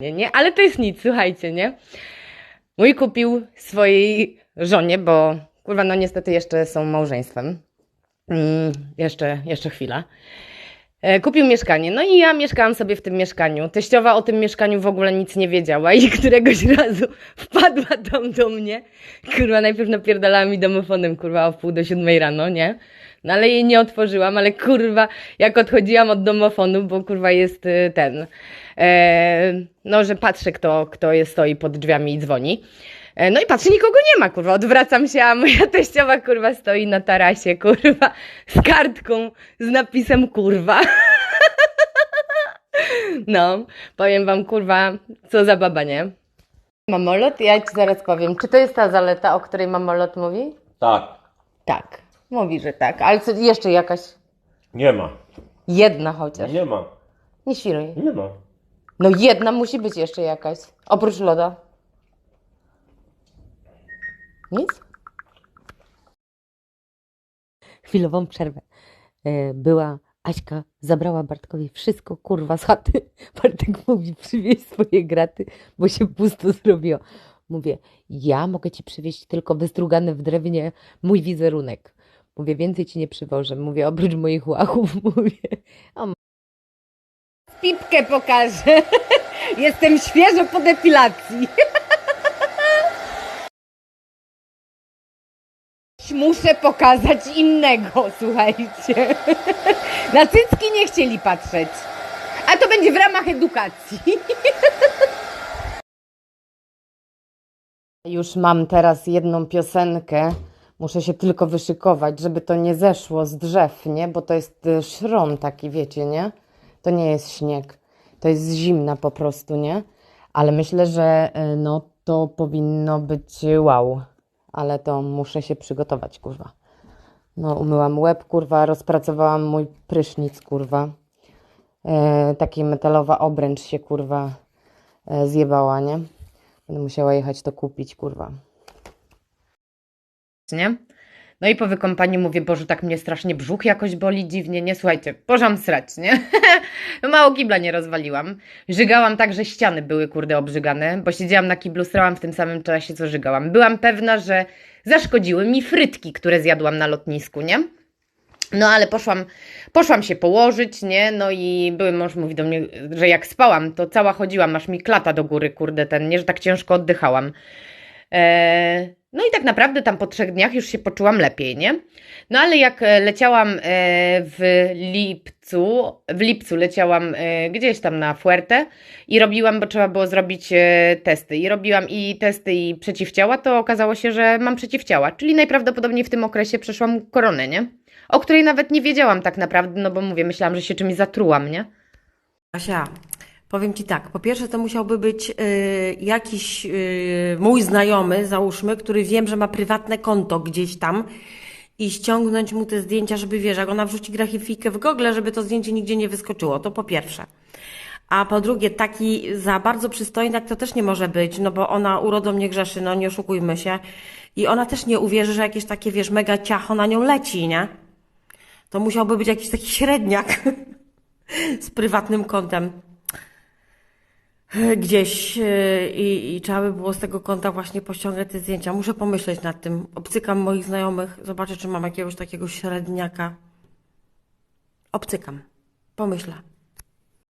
Nie, nie, ale to jest nic, słuchajcie, nie? Mój kupił swojej żonie, bo kurwa, no niestety jeszcze są małżeństwem. Mm, jeszcze, jeszcze chwila. E, Kupił mieszkanie, no i ja mieszkałam sobie w tym mieszkaniu. Teściowa o tym mieszkaniu w ogóle nic nie wiedziała i któregoś razu wpadła tam do mnie. Kurwa, najpierw napierdalała mi domofonem, kurwa, o wpół do siódmej rano, nie? No ale jej nie otworzyłam, ale kurwa, jak odchodziłam od domofonu, bo kurwa jest y, ten, e, no, że patrzę, kto, kto jest, stoi pod drzwiami i dzwoni. E, No i patrzę, nikogo nie ma, kurwa, odwracam się, a moja teściowa, kurwa, stoi na tarasie, kurwa, z kartką, z napisem, kurwa. No, powiem wam, kurwa, co za baba, nie? Mamolot? Ja ci zaraz powiem. Czy to jest ta zaleta, o której mamolot mówi? Tak. Tak, mówi, że tak. Ale co, jeszcze jakaś Nie ma. jedna chociaż. Nie ma. Nie świruj. Nie ma. No jedna musi być jeszcze jakaś. Oprócz loda. Nic? chwilową przerwę. E, Była Aśka, zabrała Bartkowi wszystko, kurwa, z chaty. Bartek mówi, przywieź swoje graty, bo się pusto zrobiło. Mówię, ja mogę ci przywieźć tylko wystrugany w drewnie mój wizerunek. Mówię, więcej ci nie przywożę. Mówię, oprócz moich łachów, mówię. A Pipkę pokażę. Jestem świeżo po depilacji. Muszę pokazać innego, słuchajcie. Na cycki nie chcieli patrzeć. A to będzie w ramach edukacji. Już mam teraz jedną piosenkę. Muszę się tylko wyszykować, żeby to nie zeszło z drzew, nie? Bo to jest y, szron taki, wiecie, nie? To nie jest śnieg. To jest zimna po prostu, nie? Ale myślę, że y, no to powinno być wow. Ale to muszę się przygotować, kurwa. No, umyłam łeb, kurwa, rozpracowałam mój prysznic, kurwa. E, taki metalowa obręcz się, kurwa, e, zjebała, nie? Będę musiała jechać to kupić, kurwa. Nie? No i po wykąpaniu mówię, Boże, tak mnie strasznie brzuch jakoś boli dziwnie, nie? Słuchajcie, pożam srać, nie? Mało kibla nie rozwaliłam. Żygałam tak, że ściany były, kurde, obrzygane, bo siedziałam na kiblu, srałam w tym samym czasie, co żygałam. Byłam pewna, że zaszkodziły mi frytki, które zjadłam na lotnisku, nie? No ale poszłam, poszłam się położyć, nie? No i były mąż mówi do mnie, że jak spałam, to cała chodziłam, aż mi klata do góry, kurde, ten, nie? Że tak ciężko oddychałam. E, no i tak naprawdę tam po trzech dniach już się poczułam lepiej, nie? No ale jak e, leciałam e, w lipcu, w lipcu leciałam e, gdzieś tam na Fuerte i robiłam, bo trzeba było zrobić testy. I robiłam i testy i przeciwciała, to okazało się, że mam przeciwciała. Czyli najprawdopodobniej w tym okresie przeszłam koronę, nie? O której nawet nie wiedziałam tak naprawdę, no bo mówię, myślałam, że się czymś zatrułam, nie? Asia, powiem Ci tak. Po pierwsze, to musiałby być y, jakiś y, mój znajomy, załóżmy, który wiem, że ma prywatne konto gdzieś tam i ściągnąć mu te zdjęcia, żeby wiesz, jak ona wrzuci grafikę w Google, żeby to zdjęcie nigdzie nie wyskoczyło. To po pierwsze. A po drugie, taki za bardzo przystojny, jak to też nie może być, no bo ona urodą nie grzeszy, no nie oszukujmy się. I ona też nie uwierzy, że jakieś takie, wiesz, mega ciacho na nią leci, nie? To musiałby być jakiś taki średniak z prywatnym kontem gdzieś yy, i, i trzeba by było z tego konta właśnie pościągać te zdjęcia. Muszę pomyśleć nad tym. Obcykam moich znajomych, zobaczę, czy mam jakiegoś takiego średniaka. Obcykam. Pomyślę.